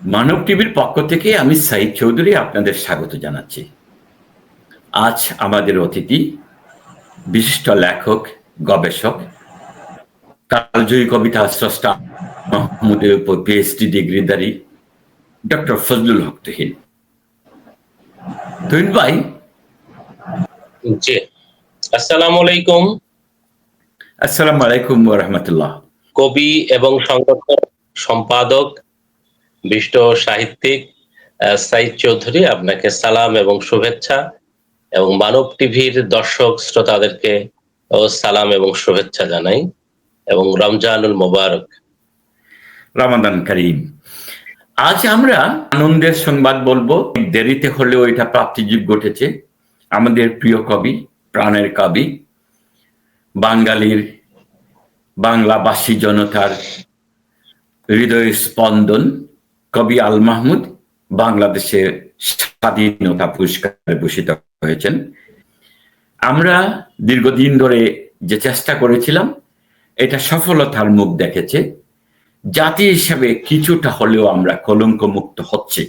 মানব টিভির পক্ষ থেকে আমি সাইদ চৌধুরী আপনাদের স্বাগত জানাচ্ছি। আজ আমাদের অতিথি বিশিষ্ট লেখক গবেষক কালজয়ী কবিতা স্রষ্টা মাহমুদের উপর পিএইচডি ডিগ্রিধারী ডক্টর ফজলুল হক তুহিন। তুহিন ভাই। জি। আসসালামু আলাইকুম। আসসালামু আলাইকুম রহমতুল্লাহ। কবি এবং সংগঠক সম্পাদক বিষ্ট সাহিত্যিক সাইদ চৌধুরী আপনাকে সালাম এবং শুভেচ্ছা এবং মানব টিভির দর্শক শ্রোতাদেরকে ও সালাম এবং শুভেচ্ছা জানাই এবং রমজানুল মোবারক। রামাদান করিম। আজ আমরা আনন্দের সংবাদ বলব। দেরিতে হলেও এটা প্রাপ্তিযোগ ঘটেছে। আমাদের প্রিয় কবি, প্রাণের কবি, বাঙালির বাংলাভাষী জনতার হৃদয় স্পন্দন কবি আল মাহমুদ বাংলাদেশের স্বাধীনতা পুরস্কারে ভূষিত হয়েছেন। আমরা দীর্ঘদিন ধরে যে চেষ্টা করেছিলাম, এটা সফলতার মুখ দেখেছে। জাতি হিসাবে কিছুটা হলেও আমরা কলঙ্ক মুক্ত হচ্ছে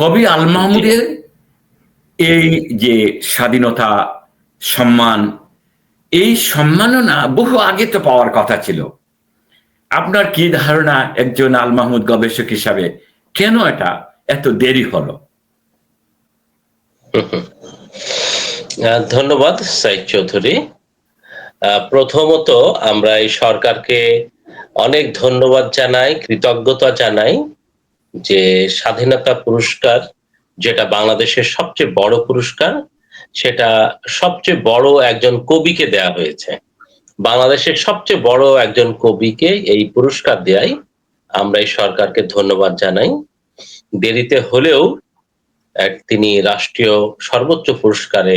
কবি আল মাহমুদের এই যে স্বাধীনতা, সম্মান, এই সম্মাননা বহু আগে তো পাওয়ার কথা ছিল। আপনার কি ধারণা একজন আল মাহমুদ গবেষক হিসাবে? কেন এটা এত দেরি হলো? ধন্যবাদ, সাইদ চৌধুরী। প্রথমত আমরা এই সরকারকে অনেক ধন্যবাদ জানাই, কৃতজ্ঞতা জানাই যে স্বাধীনতা পুরস্কার, যেটা বাংলাদেশের সবচেয়ে বড় পুরস্কার, সেটা সবচেয়ে বড় একজন কবিকে দেয়া হয়েছে। বাংলাদেশের সবচেয়ে বড় একজন কবিকে এই পুরস্কার দেয় আমরা এই সরকারকে ধন্যবাদ জানাই। দেরিতে হলেও তিনি রাষ্ট্রীয় সর্বোচ্চ পুরস্কারে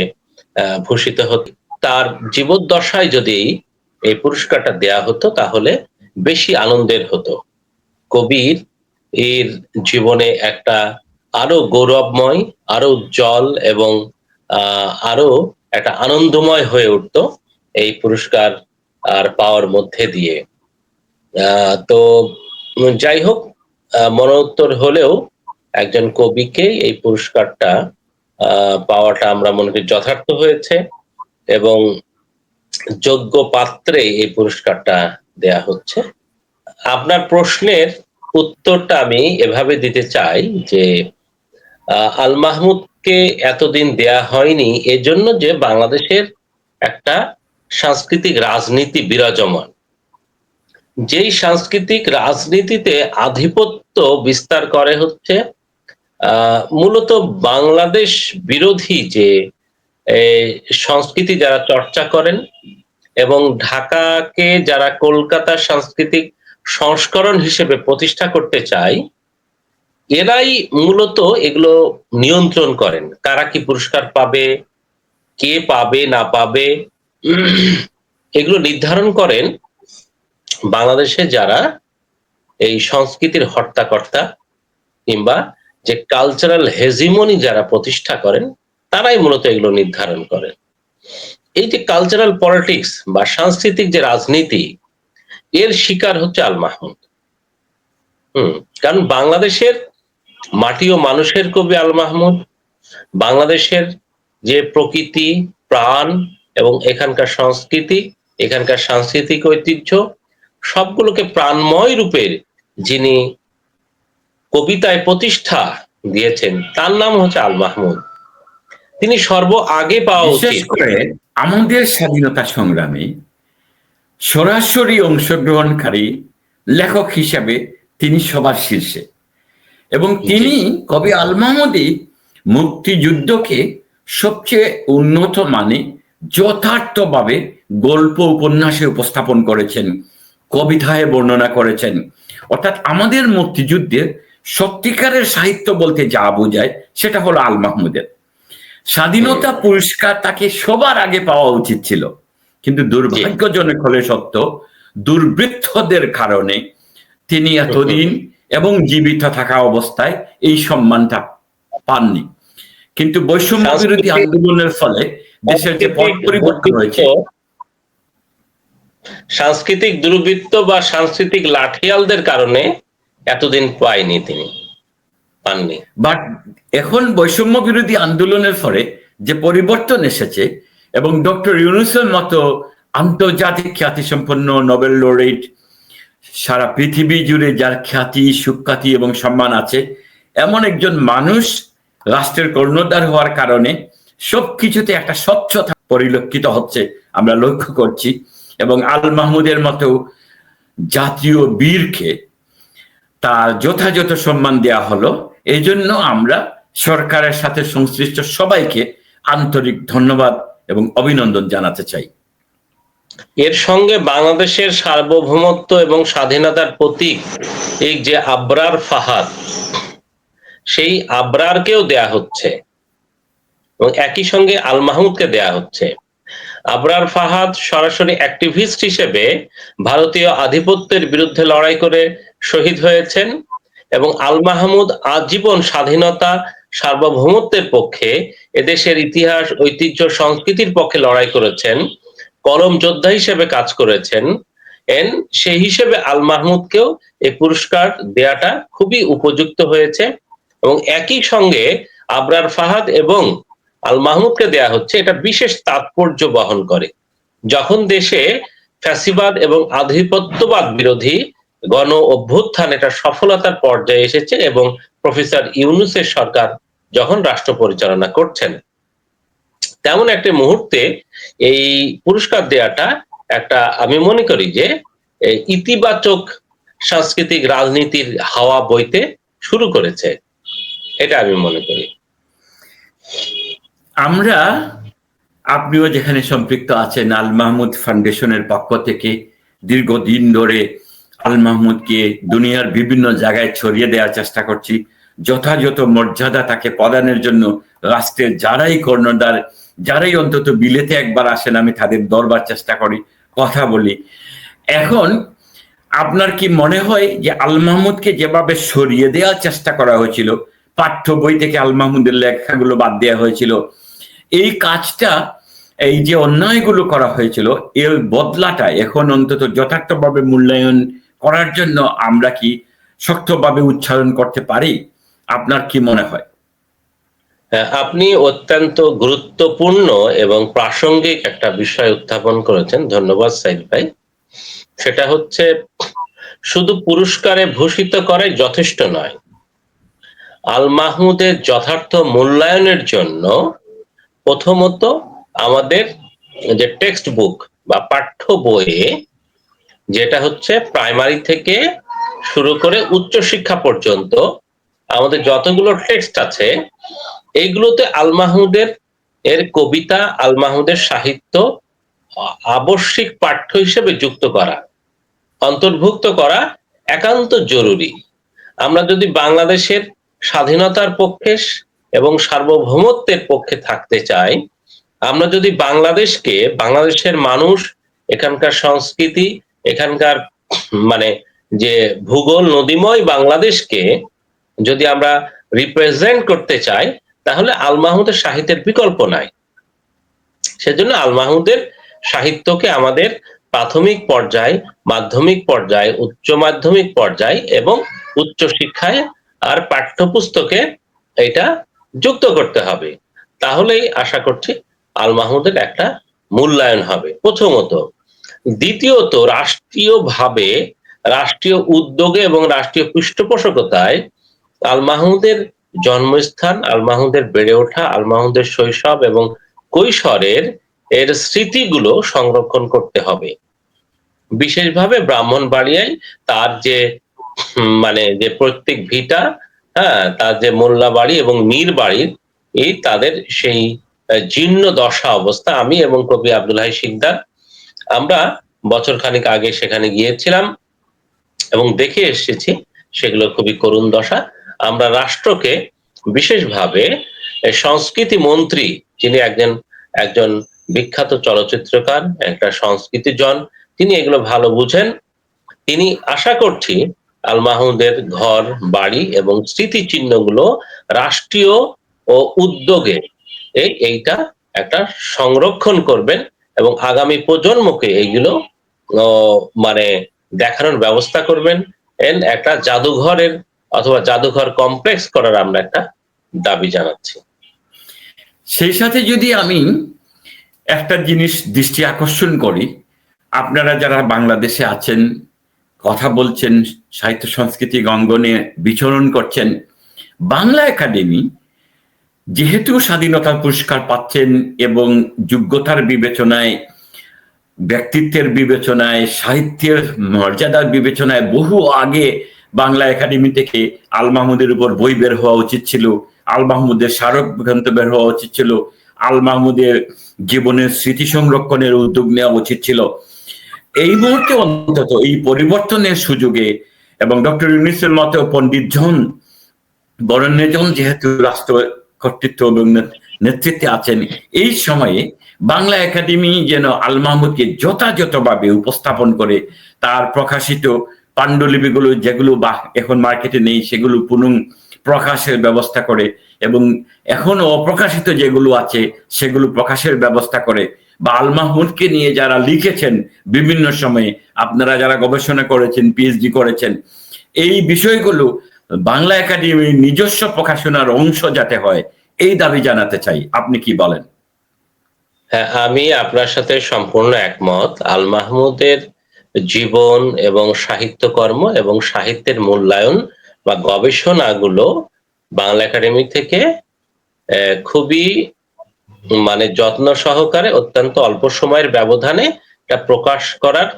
ভূষিত হত তার জীবদ্দশায় যদি এই পুরস্কারটা দেয়া হতো, তাহলে বেশি আনন্দের হতো। কবির এর জীবনে একটা আরও গৌরবময়, আরও উজ্জ্বল এবং আরও একটা আনন্দময় হয়ে উঠতো এই পুরস্কার আর পাওয়ার মধ্যে দিয়ে। তো যাই হোক মনোত্তর হলেও একজন কবিকে এই পুরস্কারটা পাওয়াটা আমরা মনে করি যথার্থ হয়েছে এবং যোগ্য পাত্রে এই পুরস্কারটা দেয়া হচ্ছে। আপনার প্রশ্নের উত্তরটা আমি এভাবে দিতে চাই যে আল মাহমুদকে এতদিন দেয়া হয়নি, এজন্য যে বাংলাদেশের একটা সাংস্কৃতিক রাজনীতি বিরাজমান। যেই সাংস্কৃতিক রাজনীতিতে আধিপত্য বিস্তার করে হচ্ছে মূলত বাংলাদেশ বিরোধী যে সংস্কৃতি যারা চর্চা করেন এবং ঢাকাকে যারা কলকাতার সাংস্কৃতিক সংস্করণ হিসেবে প্রতিষ্ঠা করতে চায়, এরাই মূলত এগুলো নিয়ন্ত্রণ করেন। কারা কি পুরস্কার পাবে, কে পাবে, না পাবে এগুলো নির্ধারণ করেন বাংলাদেশে যারা এই সংস্কৃতির হর্তাকর্তা কিংবা যে কালচারাল হেজিমনি যারা প্রতিষ্ঠা করেন, তারাই মূলত এগুলো নির্ধারণ করেন। এই যে কালচারাল পলিটিক্স বা সাংস্কৃতিক যে রাজনীতি, এর শিকার হচ্ছে আল মাহমুদ। হম, কারণ বাংলাদেশের মাটি ও মানুষের কবি আল মাহমুদ, বাংলাদেশের যে প্রকৃতি, প্রাণ এবং এখানকার সংস্কৃতি এখানকার সাংস্কৃতিক ঐতিহ্য সবগুলোকে প্রাণময় রূপের যিনি কবিতায় প্রতিষ্ঠা দিয়েছেন তার নাম হচ্ছে আল মাহমুদ। তিনি সর্ব আগে পাওয়া বিশেষ করে আমাদের স্বাধীনতা সংগ্রামে সরাসরি অংশগ্রহণকারী লেখক হিসাবে তিনি সবার শীর্ষে। এবং তিনি কবি আল মাহমুদি মুক্তিযুদ্ধকে সবচেয়ে উন্নত মানে যথার্থভাবে গল্প উপন্যাসে উপস্থাপন করেছেন কবিতায় বর্ণনা করেছেন। অর্থাৎ আমাদের মুক্তিযুদ্ধের সত্যিকারের সাহিত্য বলতে যা বোঝায় সেটা হলো আল মাহমুদের। স্বাধীনতা পুরস্কার তাকে সবার আগে পাওয়া উচিত ছিল। কিন্তু দুর্ভাগ্যজনক হলে সত্য দুর্বৃত্তদের কারণে তিনি এতদিন এবং জীবিত থাকা অবস্থায় এই সম্মানটা পাননি। কিন্তু বৈষম্য বিরোধী আন্দোলনের ফলে দেশের যে পট পরিবর্তন হয়েছে। সাংস্কৃতিক দুর্বৃত্ত বা সাংস্কৃতিক লাঠিয়ালদের কারণে এতদিন পায়নি তিনি পাননি। বাট এখন বৈষম্য বিরোধী আন্দোলনের ফলে যে পরিবর্তন এসেছে এবং ডক্টর ইউনুসের মতো আন্তর্জাতিক খ্যাতিসম্পন্ন নোবেল লরেট সারা পৃথিবী জুড়ে যার খ্যাতি সুখ্যাতি এবং সম্মান আছে এমন একজন মানুষ রাষ্ট্রের কর্ণধার হওয়ার কারণে সবকিছুতে একটা স্বচ্ছতা পরিলক্ষিত হচ্ছে, আমরা লক্ষ্য করছি। এবং আল মাহমুদের মতো জাতীয় বীরকে তার যথাযথ সম্মান দেওয়া হলো। এই জন্য আমরা সরকারের সাথে সংশ্লিষ্ট সবাইকে আন্তরিক ধন্যবাদ এবং অভিনন্দন জানাতে চাই। এর সঙ্গে বাংলাদেশের সার্বভৌমত্ব এবং স্বাধীনতার প্রতীক এই যে আবরার ফাহাদ, সেই আবরারকেও দেয়া হচ্ছে। এবং একই সঙ্গে আল মাহমুদকে দেয়া হচ্ছে। আবরার ফাহাদ সরাসরি অ্যাক্টিভিস্ট হিসেবে ভারতীয় আধিপত্যের বিরুদ্ধে লড়াই করে শহীদ হয়েছেন এবং আল মাহমুদ আজীবন স্বাধীনতা, সার্বভৌমত্বের পক্ষে এদেশের ইতিহাস, ঐতিহ্য, সংস্কৃতির পক্ষে লড়াই করেছেন, কলম যোদ্ধা হিসেবে কাজ করেছেন। এন, সেই হিসেবে আল মাহমুদকেও এই পুরস্কার দেয়াটা খুবই উপযুক্ত হয়েছে এবং একই সঙ্গে আবরার ফাহাদ এবং আল মাহমুদকে দেয়া হচ্ছে, এটা বিশেষ তাৎপর্য বহন করে। যখন দেশে ফ্যাসিবাদ এবং আধিপত্যবাদ বিরোধী গণ অভ্যুত্থান এটা সফলতার পর্যায়ে এসেছে এবং প্রফেসর ইউনুসের সরকার যখন রাষ্ট্র পরিচালনা করছেন, তেমন একটি মুহূর্তে এই পুরস্কার দেয়াটা একটা, আমি মনে করি যে ইতিবাচক সাংস্কৃতিক রাজনীতির হাওয়া বইতে শুরু করেছে, এটা আমি মনে করি। আমরা, আপনিও যেখানে সম্পৃক্ত আছেন, আল মাহমুদ ফাউন্ডেশনের পক্ষ থেকে দীর্ঘদিন ধরে আল মাহমুদকে দুনিয়ার বিভিন্ন জায়গায় ছড়িয়ে দেওয়ার চেষ্টা করছি। যথাযথ মর্যাদা তাকে প্রদানের জন্য রাষ্ট্রের যারাই কর্ণধার, যারাই অন্তত বিলেতে একবার আসেন, আমি তাদের দরবার চেষ্টা করি, কথা বলি। এখন, আপনার কি মনে হয় যে আল মাহমুদকে যেভাবে সরিয়ে দেওয়ার চেষ্টা করা হয়েছিল, পাঠ্য বই থেকে আল মাহমুদের লেখাগুলো বাদ দেওয়া হয়েছিল এই কাজটা এই যে অন্যায়গুলো করা হয়েছিল এর বদলাটা এখন অন্তত যথার্থভাবে মূল্যায়ন করার জন্য আমরা কি শক্তভাবে উচ্চারণ করতে পারি? আপনার কি মনে হয়? হ্যাঁ, আপনি অত্যন্ত গুরুত্বপূর্ণ এবং প্রাসঙ্গিক একটা বিষয় উত্থাপন করেছেন ধন্যবাদ সাইদ ভাই। সেটা হচ্ছে শুধু পুরস্কারে ভূষিত করে যথেষ্ট নয়। আল মাহমুদের যথার্থ মূল্যায়নের জন্য প্রথমত আমাদের যে টেক্সট বুক বা পাঠ্য বইয়ে যেটা হচ্ছে প্রাইমারি থেকে শুরু করে উচ্চ শিক্ষা পর্যন্ত আমাদের যতগুলো টেক্সট আছে এইগুলোতে আল মাহমুদের এর কবিতা, আল মাহমুদের সাহিত্য আবশ্যিক পাঠ্য হিসেবে যুক্ত করা, অন্তর্ভুক্ত করা একান্ত জরুরি। আমরা যদি বাংলাদেশের স্বাধীনতার পক্ষে এবং সার্বভৌমত্বের পক্ষে থাকতে চাই, আমরা যদি বাংলাদেশকে, বাংলাদেশের মানুষ, এখানকার সংস্কৃতি, এখানকার মানে যে ভূগোল, নদীময় বাংলাদেশকে যদি আমরা রিপ্রেজেন্ট করতে চাই, তাহলে আল মাহমুদের সাহিত্যের বিকল্প নাই। সেজন্য আল মাহমুদের সাহিত্যকে আমাদের প্রাথমিক পর্যায়ে, মাধ্যমিক পর্যায়ে, উচ্চ মাধ্যমিক পর্যায়ে এবং উচ্চ শিক্ষায় আর পাঠ্যপুস্তকে এটা যুক্ত করতে হবে। তাহলেই আশা করছি আল মাহমুদের একটা মূল্যায়ন হবে। প্রথমত, দ্বিতীয়ত, রাষ্ট্রীয়ভাবে, রাষ্ট্রীয় উদ্যোগে এবং রাষ্ট্রীয় পৃষ্ঠপোষকতায় আল মাহমুদের জন্মস্থান আল মাহমুদের বেড়ে ওঠা আল মাহমুদের শৈশব এবং কৈশোরের এর স্মৃতিগুলো সংরক্ষণ করতে হবে। বিশেষভাবে ব্রাহ্মণবাড়িয়ায় তার যে মানে যে প্রত্যেক ভিটা হ্যাঁ তার যে মোল্লা বাড়ি এবং মীর বাড়ির এই তাদের সেই জীর্ণ দশা অবস্থা। আমি এবং কবি আব্দুল হাই আমরা বছর খানিক আগে সেখানে গিয়েছিলাম এবং দেখে এসেছি সেগুলো খুবই করুণ দশা। আমরা রাষ্ট্রকে বিশেষভাবে সংস্কৃতি মন্ত্রী, যিনি একজন একজন বিখ্যাত চলচ্চিত্রকার, একটা সংস্কৃতিজন তিনি এগুলো ভালো বুঝেন। তিনি আশা করছি আল মাহমুদের ঘর, বাড়ি এবং স্মৃতিচিহ্নগুলো রাষ্ট্রীয় ও উদ্যোগে এই এইটা একটা সংরক্ষণ করবেন এবং আগামী প্রজন্মকে এইগুলো মানে দেখানোর ব্যবস্থা করবেন। এন একটা জাদুঘরের অথবা জাদুঘর কমপ্লেক্স করার আমরা একটা দাবি জানাচ্ছি। সেই সাথে যদি আমি একটা জিনিস দৃষ্টি আকর্ষণ করি, আপনারা যারা বাংলাদেশে আছেন কথা বলছেন, সাহিত্য সাংস্কৃতিক অঙ্গনে বিচরণ করছেন। বাংলা একাডেমি যেহেতু স্বাধীনতার পুরস্কার পাচ্ছেন এবং যোগ্যতার বিবেচনায়, ব্যক্তিত্বের বিবেচনায়, সাহিত্যের মর্যাদার বিবেচনায় বহু আগে বাংলা একাডেমি থেকে আল মাহমুদের উপর বই বের হওয়া উচিত ছিল, আল মাহমুদের স্মারক গ্রন্থ বের হওয়া উচিত ছিল, আল মাহমুদের জীবনের স্মৃতি সংরক্ষণের উদ্যোগ নেওয়া উচিত ছিল। এই মুহূর্তে অন্তত এই পরিবর্তনের সুযোগে এবং ডক্টর ইউনিসের মতো পণ্ডিত জন বরণ্যজন যেহেতু রাষ্ট্র কর্তৃত্ব এবং নেতৃত্বে আছেন, এই সময়ে বাংলা একাডেমি যেন আল মাহমুদকে যথাযথভাবে উপস্থাপন করে, তার প্রকাশিত পাণ্ডুলিপিগুলো যেগুলো বা এখন মার্কেটে নেই সেগুলো পুনঃ প্রকাশের ব্যবস্থা করে এবং এখনও অপ্রকাশিত যেগুলো আছে সেগুলো প্রকাশের ব্যবস্থা করে বা আল মাহমুদকে নিয়ে যারা লিখেছেন বিভিন্ন সময়ে, আপনারা যারা গবেষণা করেছেন পিএইচডি করেছেন, এই বিষয়গুলো বাংলা একাডেমির নিজস্ব প্রকাশনার অংশ যাতে হয়, এই দাবি জানাতে চাই। আপনি কি বলেন? হ্যাঁ আমি আপনার সাথে সম্পূর্ণ একমত। আল মাহমুদের জীবন এবং সাহিত্যকর্ম এবং সাহিত্যের মূল্যায়ন বা গবেষণাগুলো বাংলা একাডেমি থেকে খুবই মানে যত্ন সহকারে অত্যন্ত অল্প সময়ের ব্যবধানে এটা প্রকাশ করার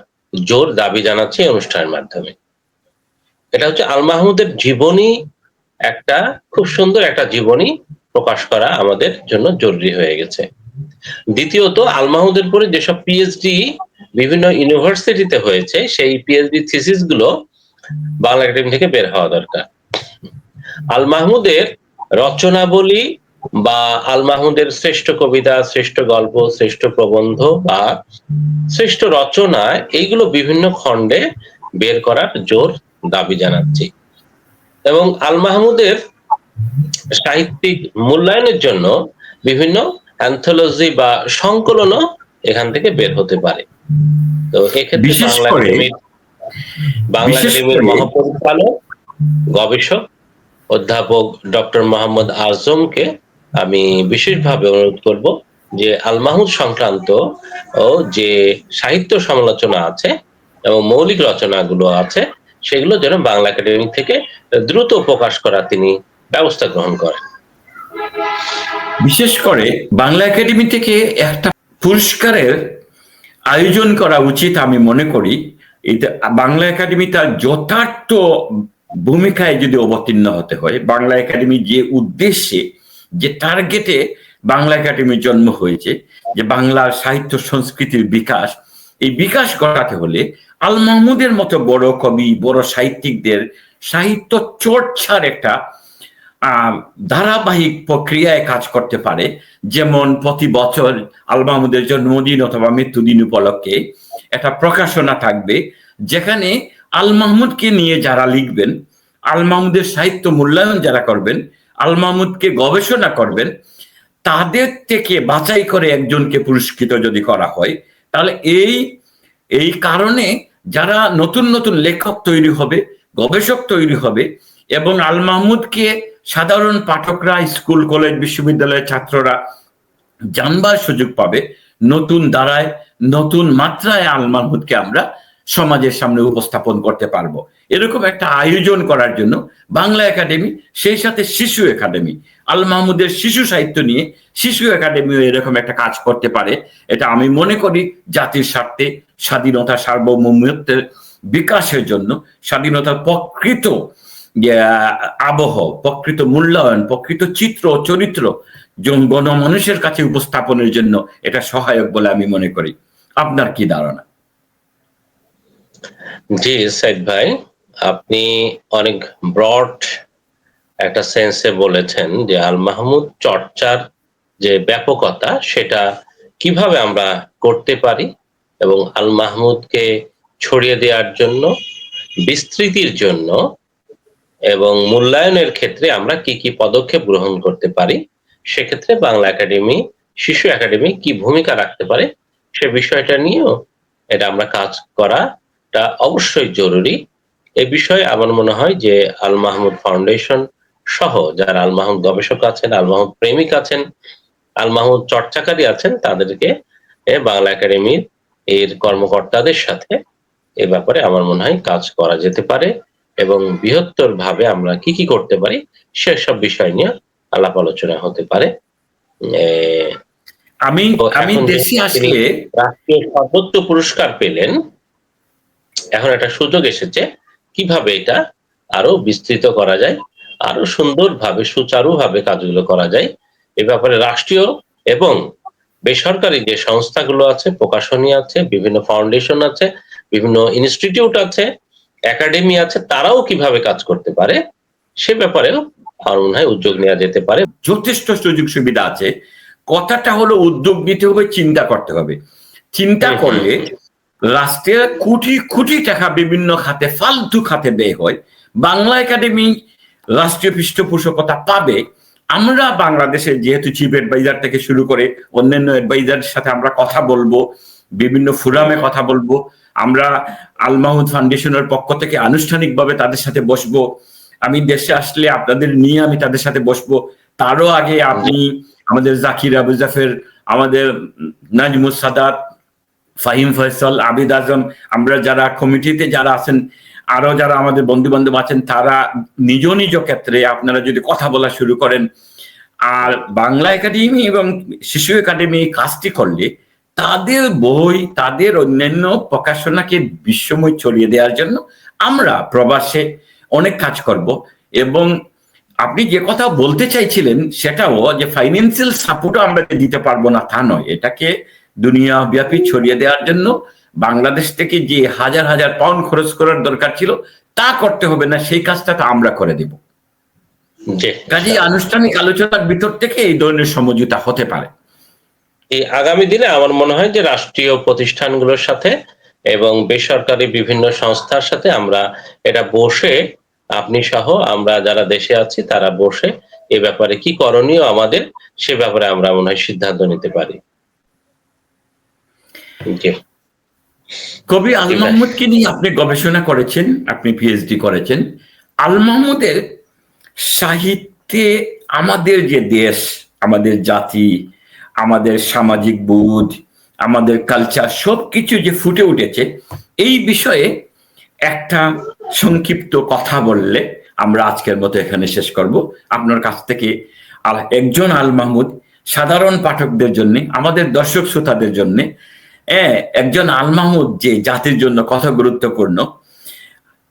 জোর দাবি জানাচ্ছে এই অনুষ্ঠানের মাধ্যমে। এটা হচ্ছে আল মাহমুদের জীবনী একটা, খুব সুন্দর একটা জীবনী প্রকাশ করা আমাদের জন্য জরুরি হয়ে গেছে। দ্বিতীয়ত, আল মাহমুদের পরে যেসব পিএইচডি বিভিন্ন ইউনিভার্সিটিতে হয়েছে, সেই পিএইচডি থিসিসগুলো বাংলা একাডেমি থেকে বের হওয়া দরকার। আল মাহমুদের রচনাবলী বা আল মাহমুদের শ্রেষ্ঠ কবিতা শ্রেষ্ঠ গল্প শ্রেষ্ঠ প্রবন্ধ বা শ্রেষ্ঠ রচনা এইগুলো বিভিন্ন খণ্ডে বের করার জোর দাবি জানাচ্ছি। এবং আল মাহমুদের সাহিত্যিক মূল্যায়নের জন্য বিভিন্ন অ্যান্থোলজি বা সংকলনও এখান থেকে বের হতে পারে। তো এক্ষেত্রে বাংলা একাডেমির বাংলা একাডেমির মহাপরিচালক গবেষক অধ্যাপক ডক্টর মোহাম্মদ আজমকে আমি বিশেষভাবে অনুরোধ করব যে আল মাহমুদ সংক্রান্ত ও যে সাহিত্য সমালোচনা আছে এবং মৌলিক রচনাগুলো আছে, সেগুলো যেন বাংলা একাডেমি থেকে দ্রুত প্রকাশ করা তিনি ব্যবস্থা গ্রহণ করেন। বিশেষ করে বাংলা একাডেমি থেকে একটা পুরস্কারের আয়োজন করা উচিত আমি মনে করি এটা বাংলা একাডেমি তার যথার্থ ভূমিকায় যদি অবতীর্ণ হতে হয়, বাংলা একাডেমি যে উদ্দেশ্যে যে টার্গেটে বাংলা একাডেমির জন্ম হয়েছে, যে বাংলার সাহিত্য সংস্কৃতির বিকাশ, এই বিকাশ ঘটাতে হলে আল মাহমুদের মতো বড় কবি, বড় সাহিত্যিকদের সাহিত্য চর্চার একটা ধারাবাহিক প্রক্রিয়ায় কাজ করতে পারে। যেমন প্রতি বছর আল মাহমুদের জন্মদিন অথবা মৃত্যুদিন উপলক্ষে একটা প্রকাশনা থাকবে, যেখানে আল মাহমুদকে নিয়ে যারা লিখবেন, আল মাহমুদের সাহিত্য মূল্যায়ন যারা করবেন আল মাহমুদকে গবেষণা করবেন, তাদের থেকে বাছাই করে একজনকে পুরস্কৃত যদি করা হয়, তাহলে এই এই কারণে যারা নতুন নতুন লেখক তৈরি হবে, গবেষক তৈরি হবে এবং আল মাহমুদকে সাধারণ পাঠকরা, স্কুল, কলেজ, বিশ্ববিদ্যালয়ের ছাত্ররা জানবার সুযোগ পাবে, নতুন দ্বারায়, নতুন মাত্রায় আল মাহমুদকে আমরা সমাজের সামনে উপস্থাপন করতে পারব। এরকম একটা আয়োজন করার জন্য বাংলা একাডেমি, সেই সাথে শিশু একাডেমি, আল মাহমুদের শিশু সাহিত্য নিয়ে শিশু একাডেমিও এরকম একটা কাজ করতে পারে। এটা আমি মনে করি জাতির স্বার্থে, স্বাধীনতা সার্বভৌমত্বের বিকাশের জন্য, স্বাধীনতার প্রকৃত আবহ, প্রকৃত মূল্যায়ন, প্রকৃত চিত্র চরিত্র গণমানুষের কাছে উপস্থাপনের জন্য এটা সহায়ক বলে আমি মনে করি। আপনার কি ধারণা? জি, সাইদ ভাই। আপনি অনেক ব্রড একটা সেন্সে বলেছেন যে আল মাহমুদ চর্চার যে ব্যাপকতা, সেটা কীভাবে আমরা করতে পারি এবং আল মাহমুদকে ছড়িয়ে দেওয়ার জন্য, বিস্তৃতির জন্য এবং মূল্যায়নের ক্ষেত্রে আমরা কি কি পদক্ষেপ গ্রহণ করতে পারি, সেক্ষেত্রে বাংলা একাডেমি, শিশু একাডেমি কি ভূমিকা রাখতে পারে, সে বিষয়টা নিয়েও এটা আমরা কাজ করাটা অবশ্যই জরুরি। এ বিষয়ে আমার মনে হয় যে আল মাহমুদ ফাউন্ডেশন সহ যারা আল মাহমুদ গবেষক আছেন আল মাহমুদ প্রেমিক আছেন আল মাহমুদ চর্চাকারী আছেন তাদেরকে বাংলা একাডেমির এর কর্মকর্তাদের সাথে এ ব্যাপারে আমার মনে হয় কাজ করা যেতে পারে এবং বৃহত্তর ভাবে আমরা কি কি করতে পারি সেসব বিষয় নিয়ে আলাপ আলোচনা হতে পারে। আমি আমি দেশে আসলে রাষ্ট্রীয় সর্বোচ্চ পুরস্কার পেলেন এখন একটা সুযোগ এসেছে কীভাবে এটা আরও বিস্তৃত করা যায় আরও সুন্দরভাবে সুচারুভাবে কাজগুলো করা যায়। এ ব্যাপারে রাষ্ট্রীয় এবং বেসরকারি যে সংস্থাগুলো আছে প্রকাশনী আছে বিভিন্ন ফাউন্ডেশন আছে বিভিন্ন ইনস্টিটিউট আছে একাডেমি আছে তারাও কীভাবে কাজ করতে পারে সে ব্যাপারেও আমার মনে হয় উদ্যোগ নেওয়া যেতে পারে। যথেষ্ট সুযোগ সুবিধা আছে। কথাটা হলো উদ্যোগ নিতে হবে চিন্তা করতে হবে। চিন্তা। করলে রাষ্ট্রের কোটি কোটি টাকা বিভিন্ন খাতে, ফালতু খাতে ব্যয় হয়। বাংলা একাডেমি রাষ্ট্রীয় পৃষ্ঠপোষকতা পাবে। আমরা বাংলাদেশে যেহেতু চিফ অ্যাডভাইজার থেকে শুরু করে অন্যান্য অ্যাডভাইজারের সাথে আমরা কথা বলব, বিভিন্ন ফোরামে কথা বলব, আমরা আল মাহমুদ ফাউন্ডেশনের পক্ষ থেকে আনুষ্ঠানিকভাবে তাদের সাথে বসবো। আমি দেশে আসলে আপনাদের নিয়ে আমি তাদের সাথে বসবো। তারও আগে আপনি আমাদের জাকির আবু জাফের, আমাদের নাজমুস সাদাত ফাহিম ফয়সল, আবিদ আজম, আমরা যারা কমিটিতে যারা আছেন আরও যারা আমাদের বন্ধু বান্ধব আছেন, তারা নিজ নিজ ক্ষেত্রে আপনারা যদি কথা বলা শুরু করেন, আর বাংলা একাডেমি এবং শিশু একাডেমি কাজটি করলে তাদের বই, তাদের অন্যান্য প্রকাশনাকে বিশ্বময় ছড়িয়ে দেওয়ার জন্য আমরা প্রবাসে অনেক কাজ করব। এবং আপনি যে কথা বলতে চাইছিলেন সেটাও যে ফাইন্যান্সিয়াল সাপোর্টও আমরা দিতে পারব না তা নয়। এটাকে দুনিয়া ব্যাপী ছড়িয়ে দেওয়ার জন্য বাংলাদেশ থেকে যে হাজার হাজার পাউন্ড খরচ করার দরকার ছিল তা করতে হবে না সেই কাজটা তো আমরা করে দেব। কাজে আনুষ্ঠানিক আলোচনার ভিতর থেকে এই ধরনের সমঝোতা হতে পারে। এই আগামী দিনে আমার মনে হয় যে রাষ্ট্রীয় প্রতিষ্ঠানগুলোর সাথে এবং বেসরকারি বিভিন্ন সংস্থার সাথে আমরা এটা বসে আপনি সহ আমরা যারা দেশে আছি তারা বসে এ ব্যাপারে কি করণীয় আমাদের সে ব্যাপারে আমরা মনে হয় সিদ্ধান্ত নিতে পারি। কবি আল। মাহমুদকে নিয়ে আপনি গবেষণা করেছেন আপনি পিএইচডি করেছেন। আল মাহমুদের সাহিত্যে আমাদের যে দেশ আমাদের জাতি আমাদের সামাজিক বোধ আমাদের কালচার সব কিছু যে ফুটে উঠেছে এই বিষয়ে একটা সংক্ষিপ্ত কথা বললে আমরা আজকের মতো এখানে শেষ করব। আপনার কাছ থেকে একজন আল মাহমুদ সাধারণ পাঠকদের জন্য আমাদের দর্শক শ্রোতাদের জন্য হ্যাঁ একজন আল মাহমুদ যে জাতির জন্য কত গুরুত্বপূর্ণ,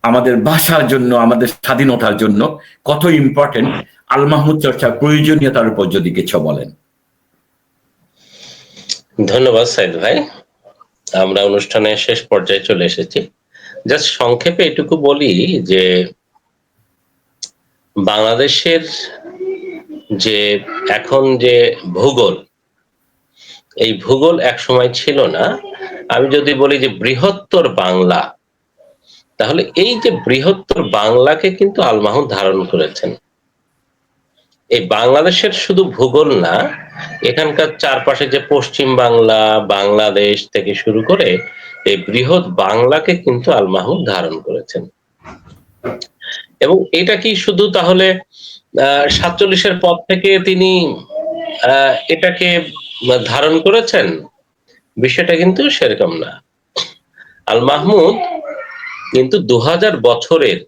আমাদের ভাষার জন্য, আমাদের স্বাধীনতার জন্য কত ইম্পর্টেন্ট আল মাহমুদ চর্চার প্রয়োজনীয়তার উপর যদি কিছু বলেন। ধন্যবাদ সাইদ ভাই। আমরা অনুষ্ঠানের শেষ পর্যায়ে চলে এসেছি। জাস্ট সংক্ষেপে এটুকু বলি যে, বাংলাদেশের যে এখন যে ভূগোল এই ভূগোল এক সময় ছিল না। আমি যদি বলি যে বৃহত্তর বাংলা, তাহলে এই যে বৃহত্তর বাংলাকে কিন্তু আলমাহুদ ধারণ করেছেন। এই বাংলাদেশের শুধু ভূগোল না, এখানকার চারপাশে যে পশ্চিম বাংলা, বাংলাদেশ থেকে শুরু করে এই বৃহৎ বাংলাকে কিন্তু আল মাহমুদ ধারণ করেছেন। এবং এটা কি শুধু তাহলে, আহ, সাতচল্লিশের পর থেকে তিনি, আহ ধারণ করেছেন, বিষয়টা কিন্তু সেরকম না। আল মাহমুদ কিন্তু দু হাজার বছরের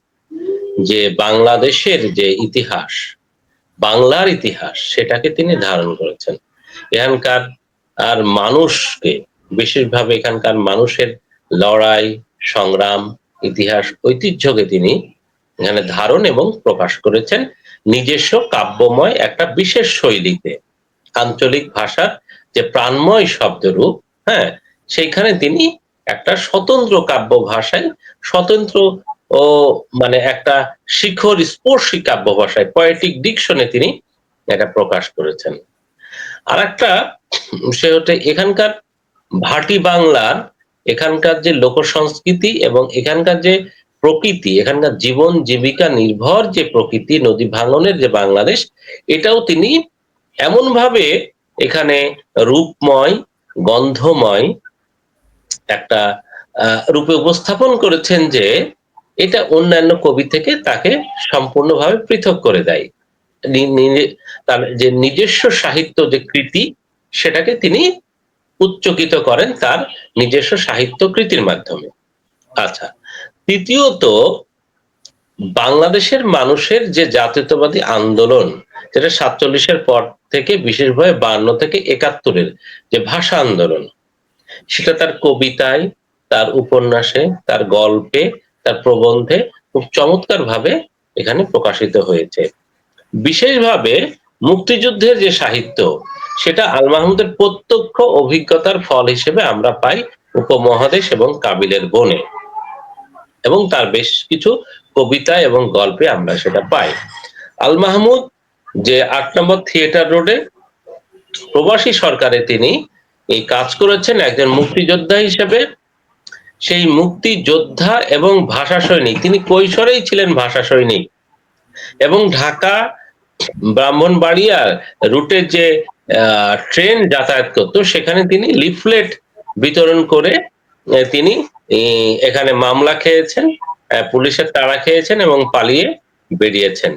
যে বাংলাদেশের যে ইতিহাস, বাংলার ইতিহাস, সেটাকে তিনি ধারণ করেছেন। এখানকার আর মানুষকে, বিশেষভাবে এখানকার মানুষের লড়াই, সংগ্রাম, ইতিহাস, ঐতিহ্যকে তিনি এখানে ধারণ এবং প্রকাশ করেছেন নিজস্ব কাব্যময় একটা বিশেষ শৈলীতে। আঞ্চলিক ভাষার যে প্রাণময় শব্দরূপ হ্যাঁ সেইখানে তিনি একটা স্বতন্ত্র কাব্য ভাষায়, স্বতন্ত্র ও মানে একটা শিখর স্পর্শী কাব্য ভাষায় পয়েটিক ডিকশনে তিনি এটা প্রকাশ করেছেন। আর একটা সে হচ্ছে এখানকার ভাটি বাংলার, এখানকার যে লোক সংস্কৃতি এবং এখানকার যে প্রকৃতি, এখানকার জীবন জীবিকা নির্ভর যে প্রকৃতি, নদী ভাঙনের যে বাংলাদেশ, এটাও তিনি এমন ভাবে এখানে রূপময়, গন্ধময় একটা রূপে উপস্থাপন করেছেন যে এটা অন্যান্য কবি থেকে তাকে সম্পূর্ণভাবে পৃথক করে দেয়। তার যে নিজস্ব সাহিত্য যে কৃতি, সেটাকে তিনি উচ্চকিত করেন তার নিজস্ব সাহিত্য কৃতির মাধ্যমে। আচ্ছা তৃতীয়ত, বাংলাদেশের মানুষের যে জাতীয়তাবাদী আন্দোলন, যেটা সাতচল্লিশের পর থেকে বিশেষভাবে বান্ন থেকে একাত্তরের যে ভাষা আন্দোলন, সেটা তার কবিতায়, তার উপন্যাসে, তার গল্পে, তার প্রবন্ধে খুব চমৎকার ভাবে এখানে প্রকাশিত হয়েছে। বিশেষভাবে মুক্তিযুদ্ধের যে সাহিত্য, সেটা আল মাহমুদের প্রত্যক্ষ অভিজ্ঞতার ফল হিসেবে আমরা পাই উপমহাদেশ এবং কাবিলের বনে। এবং তার বেশ কিছু কবিতা এবং গল্পে আমরা সেটা পাই। আল মাহমুদ যে আট নম্বর থিয়েটার রোডে প্রবাসী সরকারে তিনি এই কাজ করেছেন একজন মুক্তিযোদ্ধা হিসেবে। সেই মুক্তিযোদ্ধা এবং ভাষা সৈনিক, তিনি কৈশোরেই ছিলেন ভাষা সৈনিক এবং ঢাকা ব্রাহ্মণবাড়িয়ার রুটে যে ট্রেন যাতায়াত করতো, সেখানে তিনি লিফলেট বিতরণ করে তিনি এখানে মামলা খেয়েছেন পুলিশের তাড়া খেয়েছেন এবং পালিয়ে বেরিয়েছেন।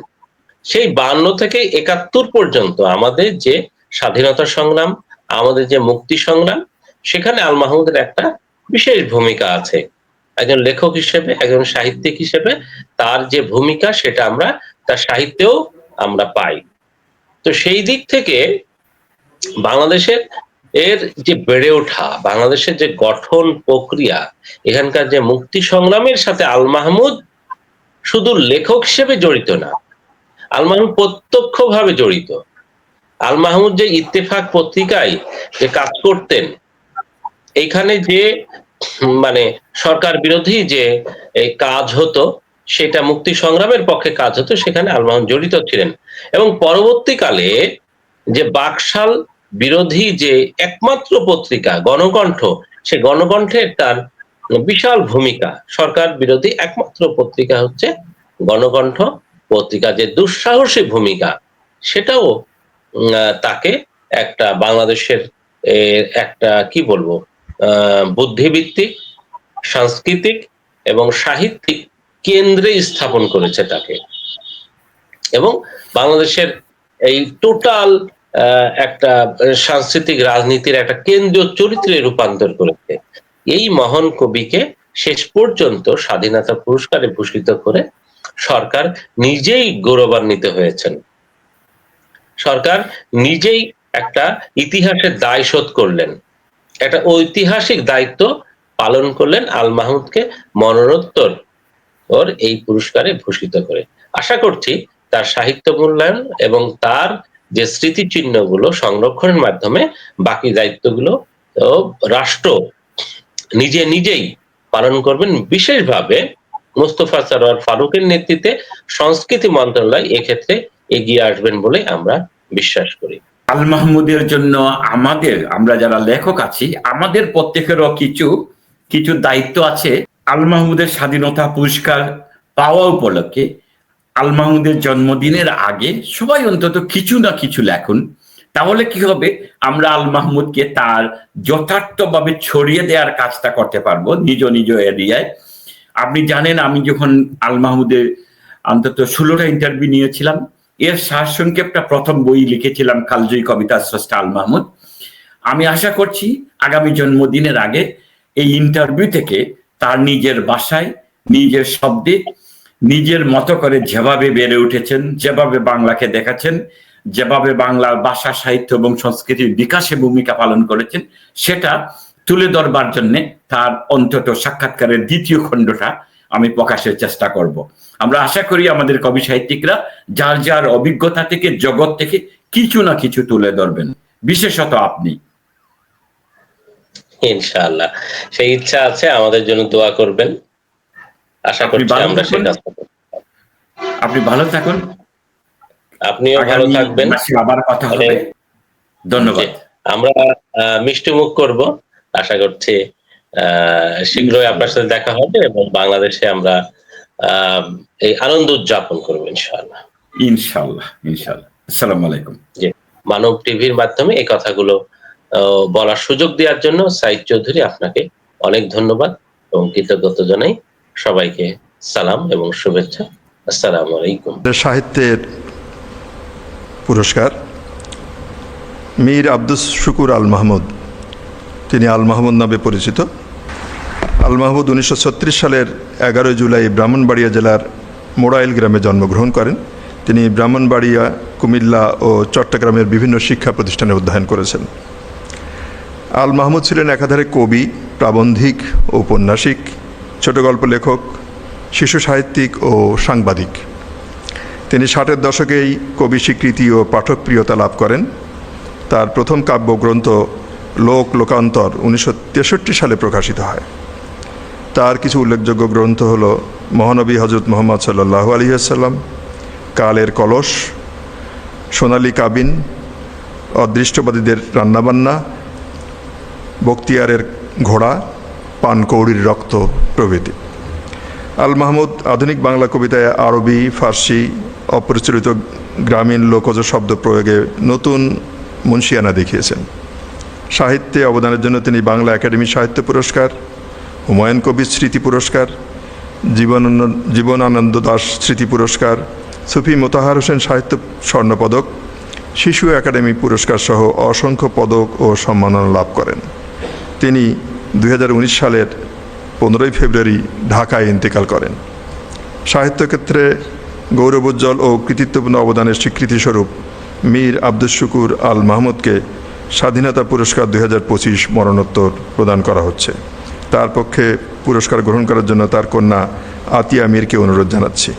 সেই বান্ন থেকে একাত্তর পর্যন্ত আমাদের যে স্বাধীনতা সংগ্রাম, আমাদের যে মুক্তি সংগ্রাম, সেখানে আল মাহমুদের একটা বিশেষ ভূমিকা আছে। একজন লেখক হিসেবে, একজন সাহিত্যিক হিসেবে তার যে ভূমিকা সেটা আমরা, তার সাহিত্যেও আমরা পাই। তো সেই দিক থেকে বাংলাদেশের এর যে বেড়ে ওঠা, বাংলাদেশের যে গঠন প্রক্রিয়া, এখানকার যে মুক্তি সংগ্রামের সাথে আল মাহমুদ শুধু লেখক হিসেবে জড়িত না আল মাহমুদ প্রত্যক্ষভাবে জড়িত। আল মাহমুদ যে ইত্তেফাক পত্রিকায় যে কাজ করতেন, এখানে যে মানে সরকার বিরোধী যে কাজ হতো, সেটা মুক্তি সংগ্রামের পক্ষে কাজ হতো, সেখানে আল মাহমুদ জড়িত ছিলেন। এবং পরবর্তীকালে যে বাকশাল বিরোধী যে একমাত্র পত্রিকা, গণকণ্ঠ, সে গণকণ্ঠের তার বিশাল ভূমিকা। সরকার বিরোধী একমাত্র পত্রিকা হচ্ছে গণকণ্ঠ। পত্রিকা যে দুঃসাহসী ভূমিকা। সেটাও তাকে একটা বাংলাদেশের একটা কি বলব আহ, বুদ্ধিভিত্তিক সাংস্কৃতিক এবং সাহিত্যিক কেন্দ্রে স্থাপন করেছে তাকে। এবং বাংলাদেশের এই টোটাল একটা সাংস্কৃতিক রাজনীতির একটা কেন্দ্রীয় চরিত্রে রূপান্তর করেছে। এই মহান কবিকে শেষ পর্যন্ত স্বাধীনতা পুরস্কারে ভূষিত করে সরকার নিজেই গৌরবান্বিত হয়েছেন। সরকার নিজেই একটা ইতিহাসের দায় শোধ করলেন। একটা ঐতিহাসিক দায়িত্ব পালন করলেন আল মাহমুদকে মরণোত্তর ওর এই পুরস্কারে ভূষিত করে। আশা করছি তার সাহিত্য মূল্যায়ন এবং তার যে স্মৃতিচিহ্নগুলো সংরক্ষণের মাধ্যমে বাকি দায়িত্বগুলো রাষ্ট্র নিজে নিজেই পালন করবেন। বিশেষভাবে মোস্তফা সরোয়ার ফারুকের নেতৃত্বে সংস্কৃতি মন্ত্রণালয় এক্ষেত্রে এগিয়ে আসবেন বলে আমরা বিশ্বাস করি। আল মাহমুদের জন্য আমাদের, আমরা যারা লেখক আছি, আমাদের প্রত্যেকেরও কিছু কিছু দায়িত্ব আছে। আল মাহমুদের স্বাধীনতা পুরস্কার পাওয়া উপলক্ষে আল মাহমুদের জন্মদিনের আগে সবাই অন্তত কিছু না কিছু লেখুন। তাহলে কি হবে? আমরা আল মাহমুদকে তার যথার্থভাবে ছড়িয়ে দেওয়ার কাজটা করতে পারব নিজ নিজ এরিয়ায়। আপনি জানেন, আমি যখন আল মাহমুদের অন্তত ষোলোটা ইন্টারভিউ নিয়েছিলাম, এর সারসংক্ষেপটা প্রথম বই লিখেছিলাম কালজয়ী কবিতা স্রষ্টা আল মাহমুদ। আমি আশা করছি আগামী জন্মদিনের আগে এই ইন্টারভিউ থেকে তার নিজের বাসায়, নিজের শব্দে, নিজের মতো করে যেভাবে বেড়ে উঠেছেন, যেভাবে বাংলাকে দেখাচ্ছেন, যেভাবে বাংলার ভাষা, সাহিত্য এবং সংস্কৃতির বিকাশে ভূমিকা পালন করেছেন, সেটা তুলে ধরবার জন্য তার অন্তত সাক্ষাৎকারের দ্বিতীয় খণ্ডটা আমি প্রকাশের চেষ্টা করব। আমরা আশা করি আমাদের কবি সাহিত্যিকরা যার যার অভিজ্ঞতা থেকে জগৎ থেকে কিছু না কিছু তুলে ধরবেন বিশেষত আপনি। ইনশাআল্লাহ। সেই ইচ্ছা আছে আমাদের জন্য দোয়া করবেন। আশা করছি আমরা সেটা আপনি ভালো থাকুন। আপনিও ভালো থাকবেন। আবার কথা হবে। ধন্যবাদ। আমরা মিষ্টি মুখ করব। আশা করছি আহ, শীঘ্রই আপনার সাথে দেখা হবে এবং বাংলাদেশে আমরা আহ, এই আনন্দ উদযাপন করব ইনশাআল্লাহ। ইনশাল্লাহ ইনশাল্লাহ আসসালামু আলাইকুম। মানব টিভির মাধ্যমে এই কথাগুলো বলার সুযোগ দেওয়ার জন্য সাইদ চৌধুরী আপনাকে অনেক ধন্যবাদ এবং কৃতজ্ঞতা জানাই। সবাইকে সালাম এবং শুভেচ্ছা। আসসালামু আলাইকুম। সাহিত্যের পুরস্কার মীর আব্দুস শুকুর আল মাহমুদ। তিনি আল মাহমুদ নামে পরিচিত। আল মাহমুদ উনিশশো ছত্রিশ সালের এগারোই জুলাই ব্রাহ্মণবাড়িয়া জেলার মোড়াইল গ্রামে জন্মগ্রহণ করেন। তিনি ব্রাহ্মণবাড়িয়া, কুমিল্লা ও চট্টগ্রামের বিভিন্ন শিক্ষা প্রতিষ্ঠানে অধ্যয়ন করেছেন। আল মাহমুদ ছিলেন একাধারে কবি, প্রাবন্ধিক, ঔপন্যাসিক, ছোট গল্প লেখক, শিশু সাহিত্যিক ও সাংবাদিক। তিনি ষাটের দশকেই কবি স্বীকৃতি ও পাঠকপ্রিয়তা লাভ করেন। তার প্রথম কাব্যগ্রন্থ লোক লোকান্তর উনিশশো তেষট্টি সালে প্রকাশিত হয়। তার কিছু উল্লেখযোগ্য গ্রন্থ হল মহানবী হজরত মোহাম্মদ সাল্লাহ আলহিহাল্লাম কালের কলস, সোনালী কাবিন, অদৃষ্টবাদীদের রান্নাবান্না, বক্তিয়ারের ঘোড়া, পানকৌড়ির রক্ত প্রভৃতি। আল মাহমুদ আধুনিক বাংলা কবিতায় আরবি, ফার্সি, অপ্রচলিত গ্রামীণ লোকজ শব্দ প্রয়োগে নতুন মুন্সিয়ানা দেখিয়েছেন। সাহিত্যে অবদানের জন্য তিনি বাংলা একাডেমি সাহিত্য পুরস্কার, হুমায়ুন কবির স্মৃতি পুরস্কার, জীবন জীবনানন্দ দাস স্মৃতি পুরস্কার, সুফি মোতাহার হোসেন সাহিত্য স্বর্ণপদক, শিশু একাডেমি পুরস্কার সহ অসংখ্য পদক ও সম্মাননা লাভ করেন। তিনি দু হাজার উনিশ সালের পনেরোই ফেব্রুয়ারি ঢাকায় ইন্তেকাল করেন। সাহিত্যক্ষেত্রে গৌরবোজ্জ্বল ও কৃতিত্বপূর্ণ অবদানের স্বীকৃতিস্বরূপ মীর আব্দুস শুকুর আল মাহমুদকে স্বাধীনতা পুরস্কার দুই হাজার পঁচিশ মরণোত্তর প্রদান করা হচ্ছে। তার পক্ষে পুরস্কার গ্রহণ করার জন্য তার কন্যা আতিয়া মীরকে অনুরোধ জানাচ্ছি।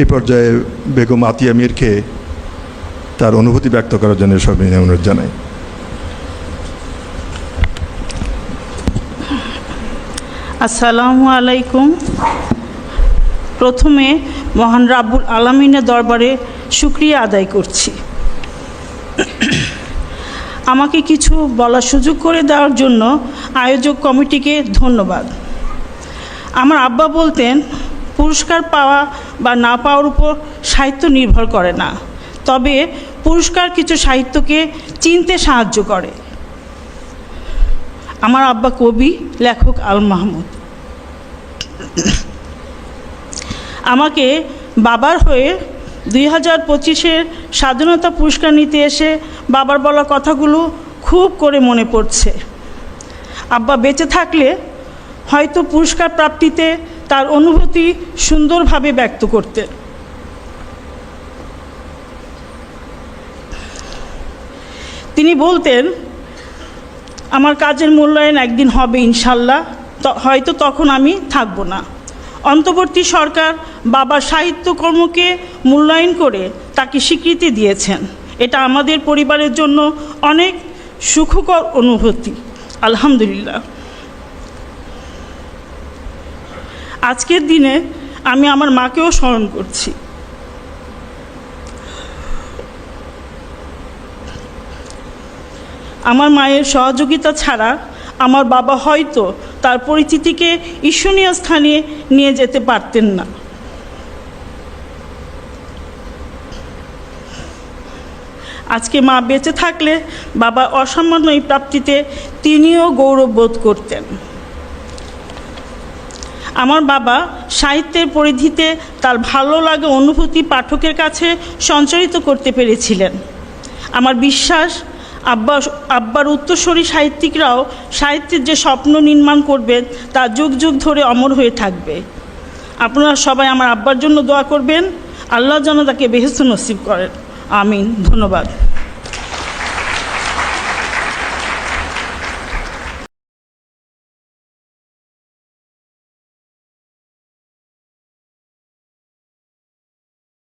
এই পর্যায়ে বেগম আতিয়া মীরকে তার অনুভূতি ব্যক্ত করার জন্য সবিনয় অনুরোধ জানাই। আসসালামু আলাইকুম। প্রথমে মহান রাব্বুল আলমিনের দরবারে শুক্রিয়া আদায় করছি। আমাকে কিছু বলার সুযোগ করে দেওয়ার জন্য আয়োজক কমিটিকে ধন্যবাদ। আমার আব্বা বলতেন, পুরস্কার পাওয়া বা না পাওয়ার উপর সাহিত্য নির্ভর করে না। তবে পুরস্কার কিছু সাহিত্যকে চিনতে সাহায্য করে। আমার আব্বা কবি, লেখক আল মাহমুদ। আমাকে বাবার হয়ে দুই হাজার পঁচিশের স্বাধীনতা পুরস্কার নিতে এসে বাবার বলা কথাগুলো খুব করে মনে পড়ছে। আব্বা বেঁচে থাকলে হয়তো পুরস্কার প্রাপ্তিতে তার অনুভূতি সুন্দরভাবে ব্যক্ত করতেন। তিনি বলতেন, আমার কাজের মূল্যায়ন একদিন হবে ইনশাল্লাহ হয়তো তখন আমি থাকব না। অন্তর্বর্তী সরকার বাবার সাহিত্যকর্মকে মূল্যায়ন করে তাকে স্বীকৃতি দিয়েছেন। এটা আমাদের পরিবারের জন্য অনেক সুখকর অনুভূতি। আলহামদুলিল্লাহ। আজকের দিনে আমি আমার মাকেও স্মরণ করছি। আমার মায়ের সহযোগিতা ছাড়া আমার বাবা হয়তো তার পরিচিতিকে ঈর্ষণীয় স্থানে নিয়ে যেতে পারতেন না। আজকে মা বেঁচে থাকলে বাবা অসামান্য এই প্রাপ্তিতে তিনিও গৌরব বোধ করতেন। আমার বাবা সাহিত্যের পরিধিতে তার ভালো লাগা অনুভূতি পাঠকের কাছে সঞ্চারিত করতে পেরেছিলেন। আমার বিশ্বাস আব্বা আব্বার উত্তরসূরি সাহিত্যিকরাও সাহিত্যের যে স্বপ্ন নির্মাণ করবেন তা যুগ যুগ ধরে অমর হয়ে থাকবে। আপনারা সবাই আমার আব্বার জন্য দোয়া করবেন। আল্লাহ যেন তাকে বেহেস্ত নসিব করেন। আমিন। ধন্যবাদ।